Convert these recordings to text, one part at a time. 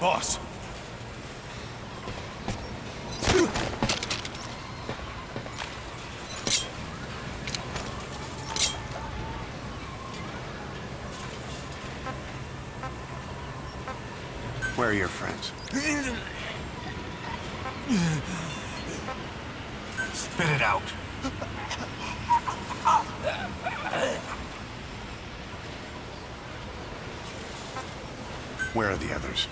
Boss. Where are your friends? Spit it out. Where are the others?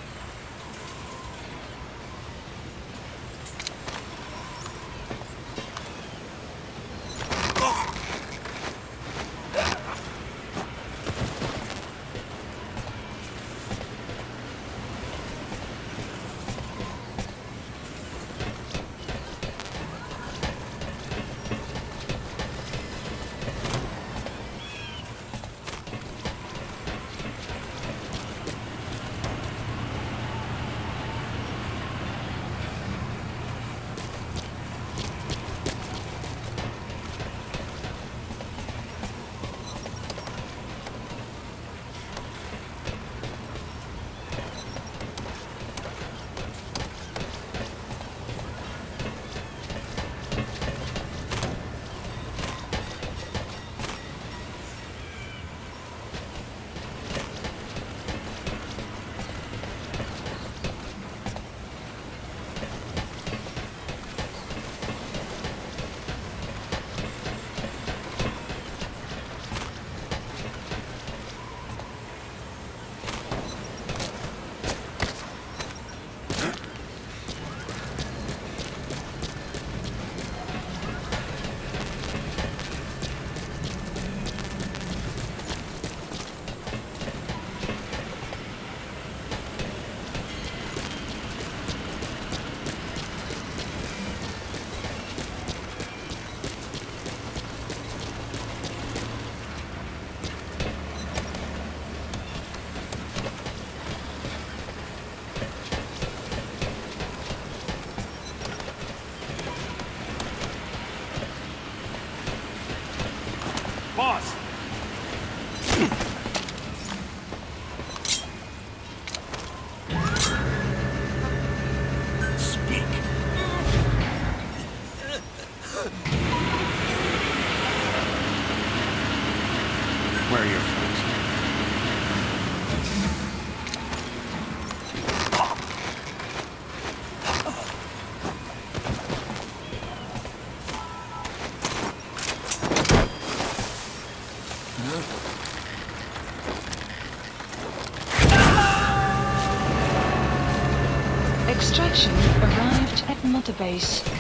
Base.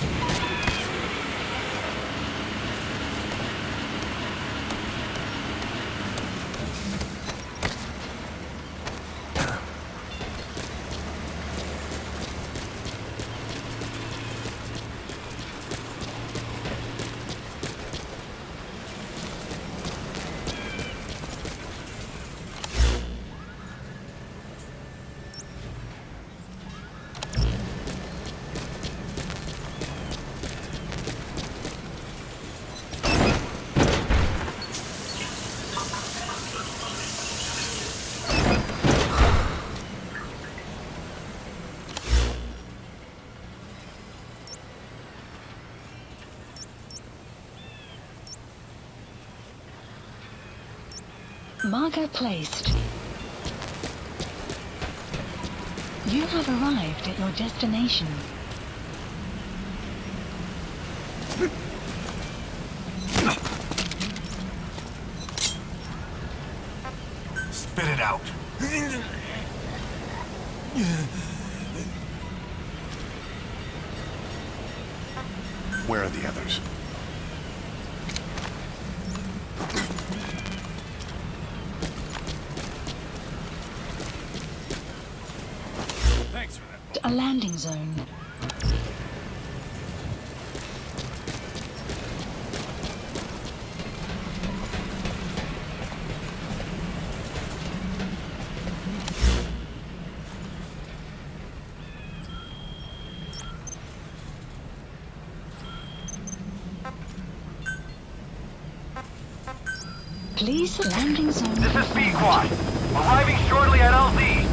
Marker placed. You have arrived at your destination. Spit it out. Where are the others? Please landing zone. This is Pequod. Arriving shortly at LZ.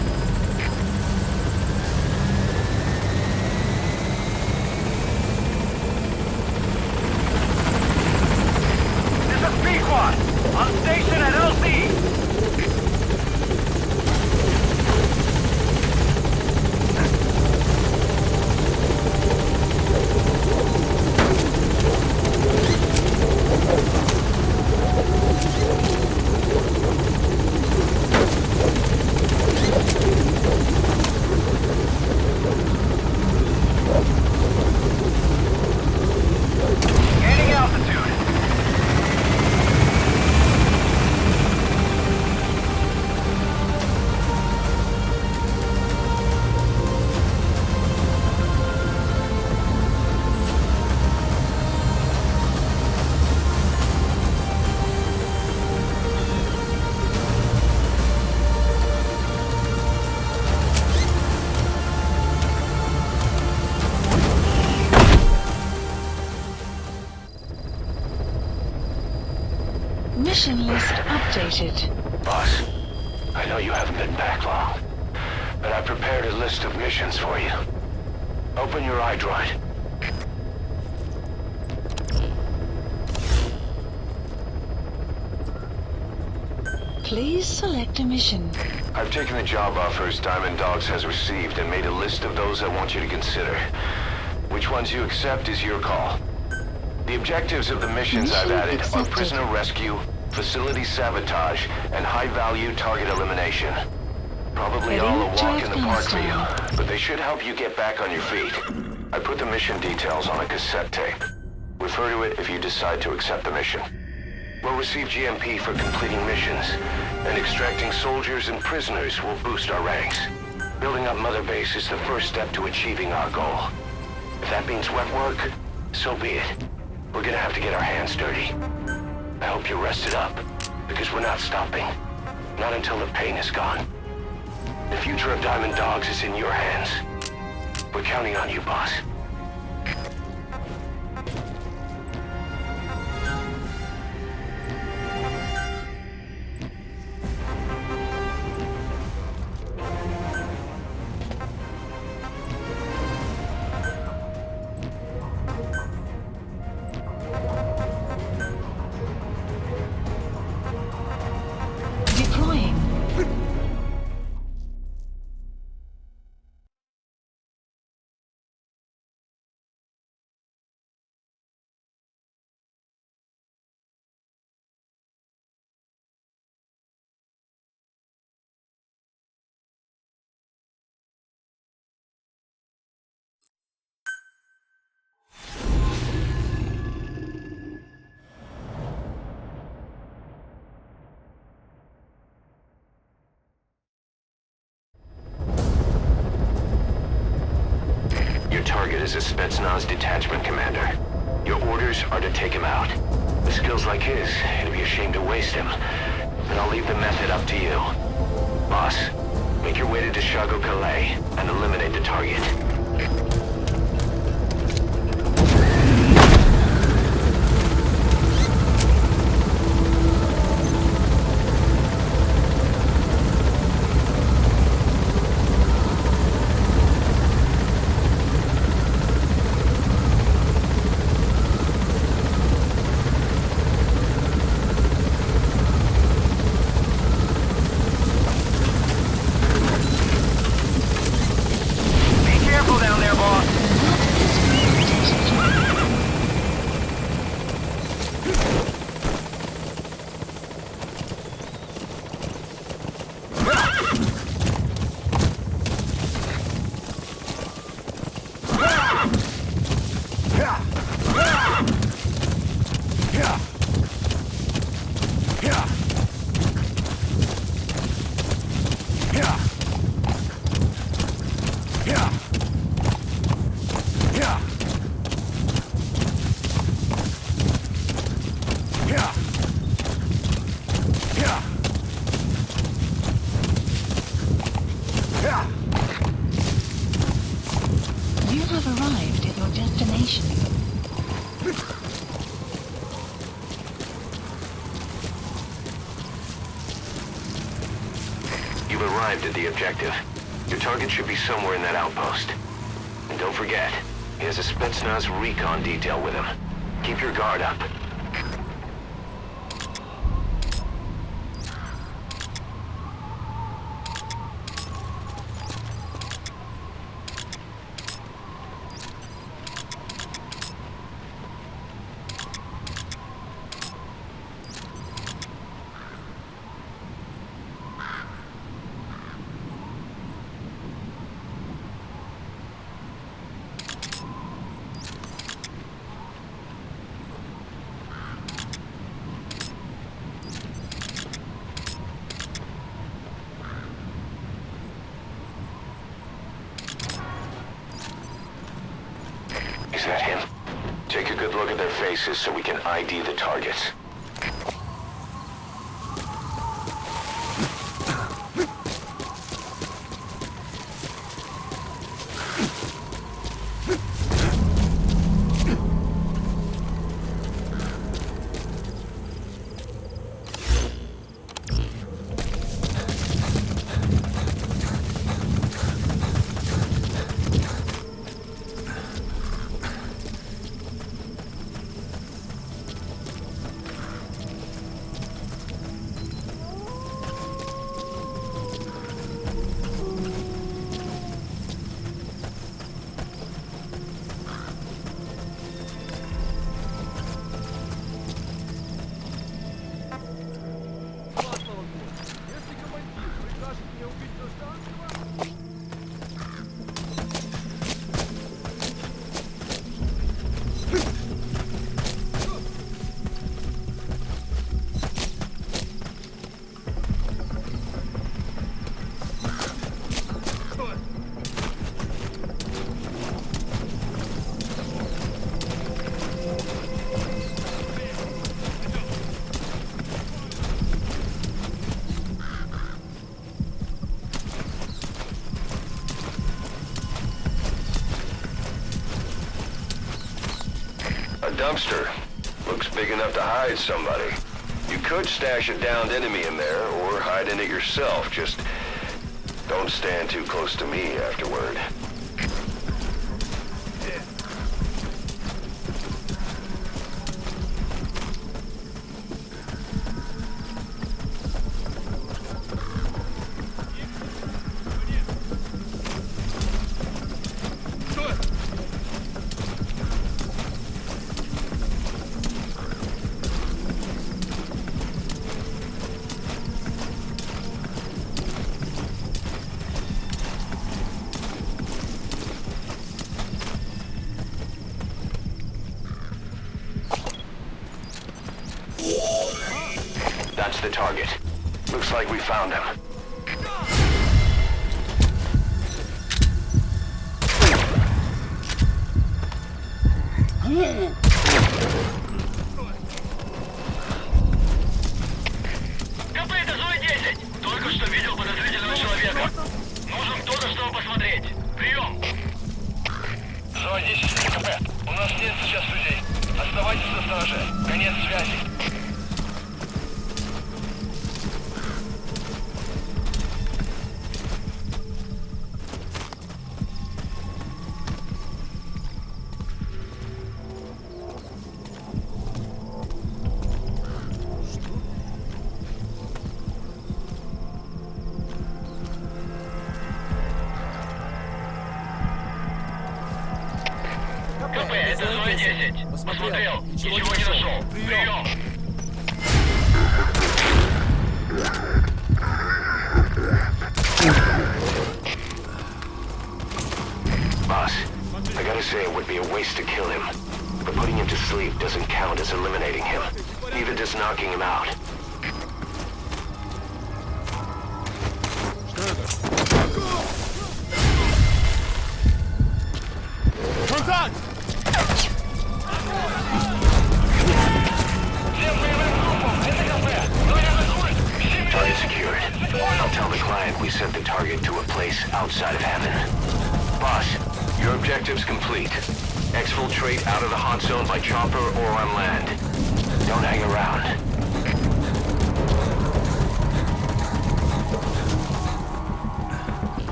Updated. Boss, I know you haven't been back long, but I prepared a list of missions for you. Open your iDroid. Please select a mission. I've taken the job offers Diamond Dogs has received and made a list of those I want you to consider. Which ones you accept is your call. The objectives of the missions I've added accepted. are prisoner rescue, facility sabotage, and high-value target elimination. Probably all a walk in the park for you, but they should help you get back on your feet. I put the mission details on a cassette tape. Refer to it if you decide to accept the mission. We'll receive GMP for completing missions, and extracting soldiers and prisoners will boost our ranks. Building up Mother Base is the first step to achieving our goal. If that means wet work, so be it. We're gonna have to get our hands dirty. I hope you're rested up, because we're not stopping. Not until the pain is gone. The future of Diamond Dogs is in your hands. We're counting on you, boss. Target is a Spetsnaz detachment commander. Your orders are to take him out. With skills like his, it'd be a shame to waste him. But I'll leave the method up to you. Boss, make your way to Deshago Calais and eliminate the target. Be careful down there, boss. You have arrived at your destination. You've arrived at the objective. Your target should be somewhere in that outpost. And don't forget, he has a Spetsnaz recon detail with him. Keep your guard up. Is that him? Take a good look at their faces so we can ID the targets. Dumpster. Looks big enough to hide somebody. You could stash a downed enemy in there or hide in it yourself. Just don't stand too close to me afterward. The target. Looks like we found him. КП, это Зоя 10. Только что видел подозрительного человека. Нужен кто-то, чтобы посмотреть. Прием. Зоя 10, КП. У нас нет сейчас людей. Оставайтесь на стороже. Конец связи. Посмотрел. Ничего, Ничего не нашел. Прием. Прием. Boss, I gotta say it would be a waste to kill him. But putting him to sleep doesn't count as eliminating him. Neither does knocking him out.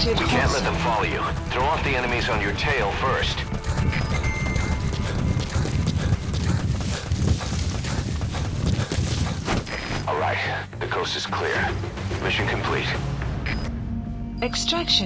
We can't let them follow you. Throw off the enemies on your tail first. All right, the coast is clear. Mission complete. Extraction.